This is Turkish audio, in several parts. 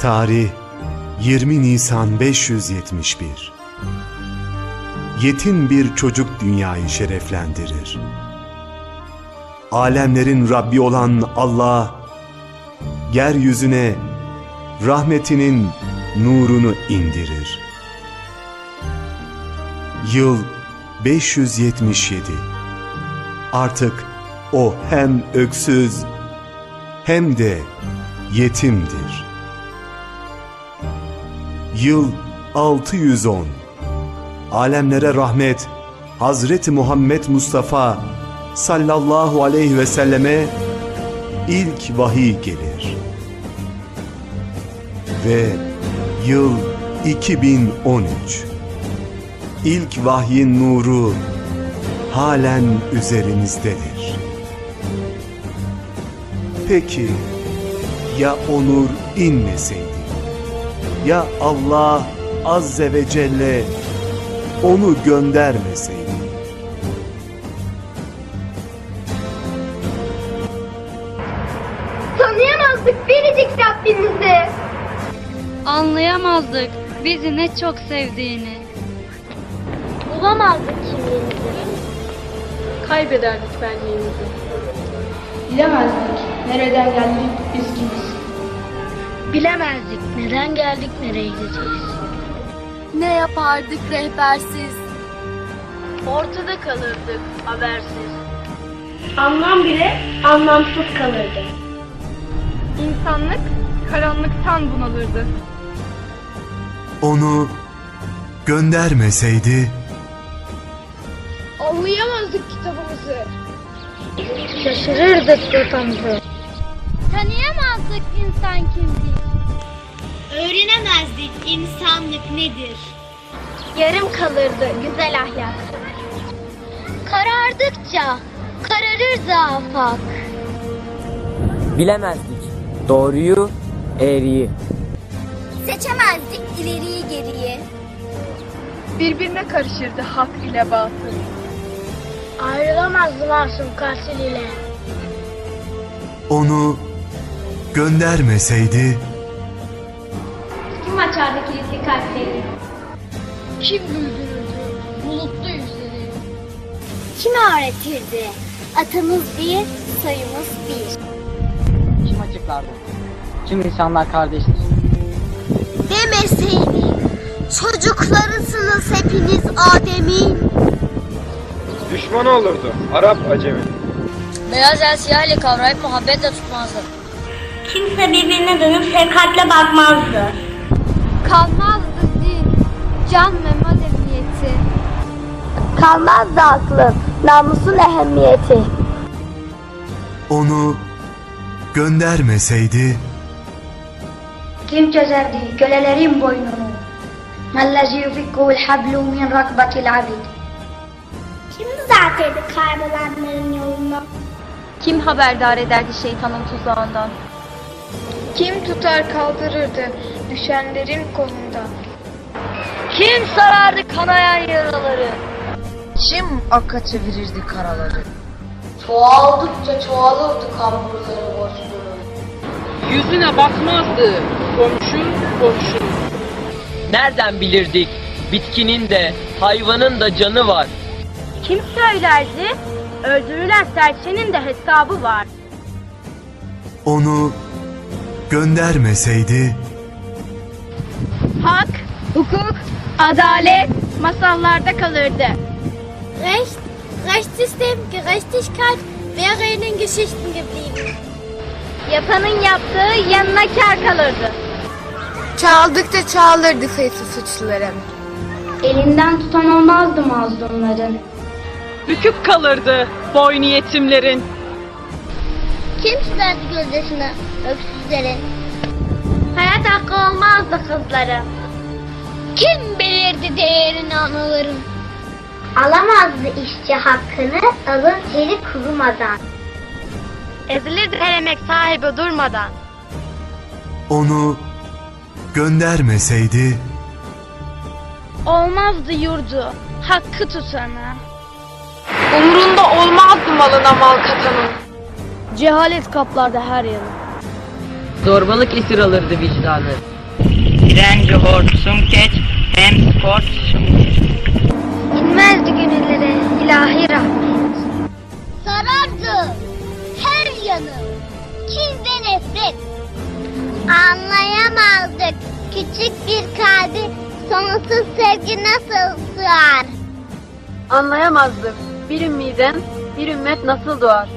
Tarih 20 Nisan 571 Yetim bir çocuk dünyayı şereflendirir. Alemlerin Rabbi olan Allah, yeryüzüne rahmetinin nurunu indirir. Yıl 577 Artık o hem öksüz hem de yetimdir. Yıl 610 Alemlere rahmet Hazreti Muhammed Mustafa sallallahu aleyhi ve selleme ilk vahiy gelir. Ve yıl 2013 İlk vahyin nuru halen üzerimizdedir. Peki ya onur inmeseydi? Ya Allah Azze ve Celle onu göndermeseydi? Tanıyamazdık biricik Rabbimizi. Anlayamazdık bizi ne çok sevdiğini. Bulamazdık kimliğimizi. Kaybederdik benliğimizi. Bilemezdik nereden geldik biz kimiz. Bilemezdik neden geldik nereye gideceğiz. Ne yapardık rehbersiz? Ortada kalırdık habersiz. Anlam bile anlamsız kalırdı. İnsanlık karanlıktan bunalırdı. Onu göndermeseydi Anlayamazdık kitabımızı. Şaşırırdık rotamızı. Tanıyamazdık insan kimliği. Öğrenemezdik insanlık nedir? Yarım kalırdı güzel ahlak. Karardıkça kararır afak. Bilemezdik doğruyu, eğriyi. Seçemezdik ileriyi geriyi. Birbirine karışırdı hak ile batıl. Ayrılamazdı masum katil ile. onu göndermeseydi Kim açardı kilitli kalpleri? Kim güldürürdü bulutlu yüzleri? Kim öğretirdi? Atımız bir, sayımız bir. Kim açıklardı? Tüm insanlar kardeştir. Demeseydi, çocuklarısınız hepiniz Adem'in. Düşman olurdu. Arap acemi. Beyaz el siyah ile kavrayıp muhabbetle tutmazdı. Kimse birbirine dönüp şefkatle bakmazdı. Kalmazdı din, can ve madeniyeti. Kalmazdı aklın, namusun ehemmiyeti. onu göndermeseydi Kim çözerdi kölelerin boynunu? Mellezi yufikkuhul hablu min rakbatil abid. Kim düzeltirdi kaybolanların yolunu? Kim haberdar ederdi şeytanın tuzağından? Kim tutar kaldırırdı düşenlerin kolundan? Kim sarardı kanayan yaraları? Kim akka çevirirdi karaları? Çoğaldıkça çoğalırdı kamburları boşluğu. Yüzüne bakmazdı komşu komşu. Nereden bilirdik bitkinin de hayvanın da canı var. Kim söylerdi? Öldürülen serçenin de hesabı var. onu göndermeseydi Hak, hukuk, adalet masallarda kalırdı. Recht, Rechtssystem, Gerechtigkeit wäre in den Geschichten geblieben. Yapanın yaptığı yanına kar kalırdı. Çaldıkça çağılırdı sayısı suçluların. Elinden tutan olmazdı mazlumların. Bükük kalırdı boynu yetimlerin. Kim tutardı gözdesini öksüzlerin? Hayat hakkı olmazdı kızların. Kim belirdi değerini anaların? Alamazdı işçi hakkını alın teri kurumadan. Ezilirdi her emek sahibi durmadan. onu göndermeseydi Olmazdı yurdu hakkı tutana. Umrunda olmazdı malına mal katanın. Cehalet kaplardı her yanı. Zorbalık esir alırdı vicdanı. Direnci hort sumkeç hem skort İnmezdi gönüllere ilahi rahmet. Sarardı her yanı kin ve nefret. Anlayamazdık küçük bir kalbi sonsuz sevgi nasıl sığar. Anlayamazdık. Bir ümmiden bir ümmet nasıl doğar?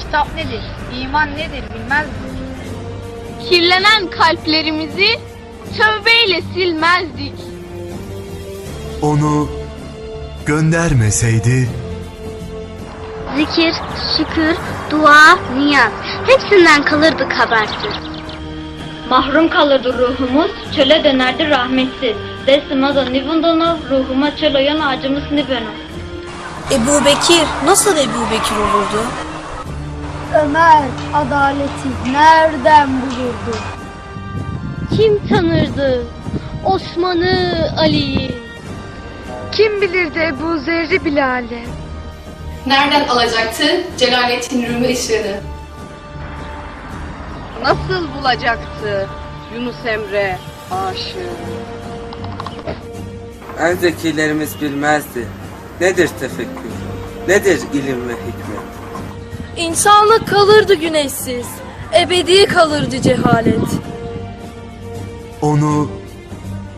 Kitap nedir? İman nedir bilmezdik. Kirlenen kalplerimizi tövbeyle silmezdik. onu göndermeseydi Zikir, şükür, dua, niyaz hepsinden kalırdık habersiz. Mahrum kalırdı ruhumuz, çöle dönerdi rahmetsiz. Desmada nivundonu, ruhuma çöloyan acımız nibenu. Ebu Bekir nasıl Ebu Bekir olurdu? Ömer adaleti nereden bulurdu? Kim tanırdı Osman'ı Ali'yi? Kim bilirdi Ebu Zerri Bilal'i? Nereden alacaktı Celaletin Rumi ışığını? Nasıl bulacaktı Yunus Emre aşığı? En zekilerimiz bilmezdi. Nedir tefekkür? Nedir ilim ve hikmet? İnsanlık kalırdı güneşsiz. Ebedi kalırdı cehalet. onu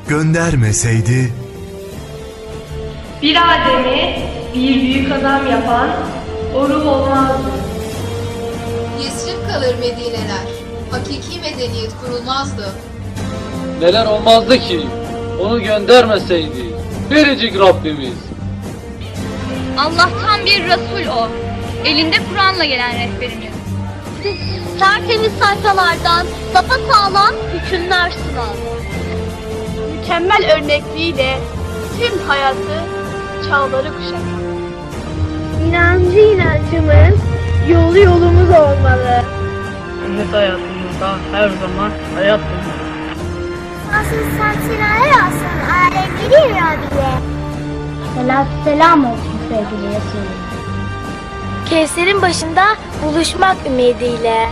göndermeseydi Bir Adem'i bir büyük adam yapan o ruh olmazdı. Yesrib kalır Medineler. Hakiki medeniyet kurulmazdı. Neler olmazdı ki? Onu göndermeseydi. Biricik Rabbimiz. Allah'tan bir Resul o. Elinde Kur'an'la gelen rehberimiz. Tertemiz sayfalardan sapasağlam hükümler sunar. Mükemmel örnekliğiyle tüm hayatı çağları kuşatır. İnancı inancımız, yolu yolumuz olmalı. Ümmet hayatımızda her zaman hayat bulunur. Asıl sensinaya yazsın alemleri Rabiye. Selam selam olsun sevgili Resulüm. Kevser'in başında buluşmak ümidiyle.